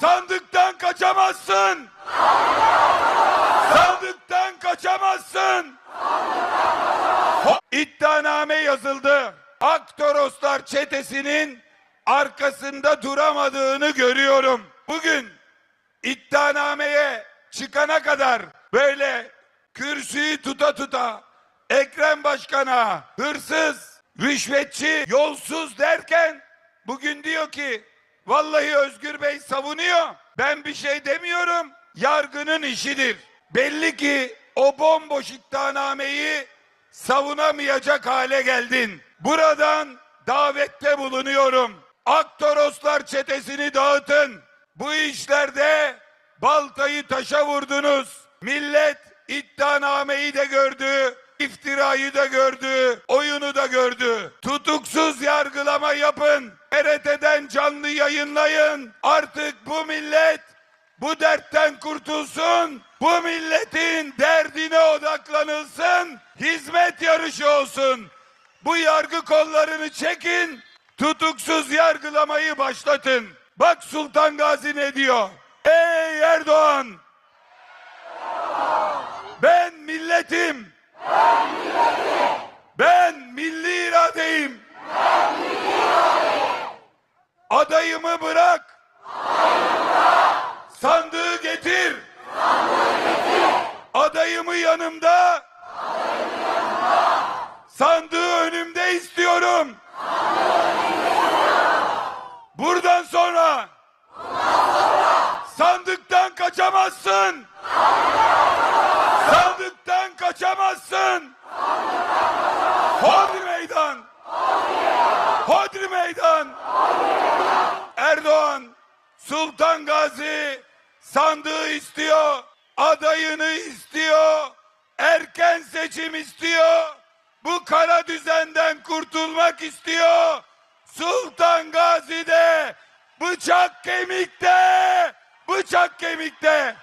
Sandıktan kaçamazsın. Sandıktan kaçamazsın. İddianame yazıldı. Aktoroslar çetesinin arkasında duramadığını görüyorum. Bugün iddianameye çıkana kadar böyle kürsüyü tuta tuta Ekrem Başkan'a hırsız, rüşvetçi, yolsuz derken bugün diyor ki vallahi Özgür Bey savunuyor. Ben bir şey demiyorum. Yargının işidir. Belli ki o bomboş iddianameyi savunamayacak hale geldin. Buradan davette bulunuyorum. Aktoroslar çetesini dağıtın. Bu işlerde baltayı taşa vurdunuz. Millet iddianameyi de gördü, iftirayı da gördü, oyunu da gördü. Tutuksuz yargılama yapın. TRT'den canlı yayınlayın. Artık bu millet bu dertten kurtulsun. Bu milletin derdine odaklanılsın. Hizmet yarışı olsun. Bu yargı kollarını çekin. Tutuksuz yargılamayı başlatın. Bak Sultan Gazi ne diyor? Ey Erdoğan! Ben milletim. Adayımı bırak. Sandığı getir. Adayımı yanımda. Sandığı önümde istiyorum. Buradan sonra sandıktan kaçamazsın. Sandıktan kaçamazsın. Hodri meydan. Hodri meydan. Erdoğan Sultan Gazi sandığı istiyor. Adayını istiyor. Erken seçim istiyor. Bu kara düzenden kurtulmak istiyor. Sultan Gazi'de bıçak kemikte. Bıçak kemikte.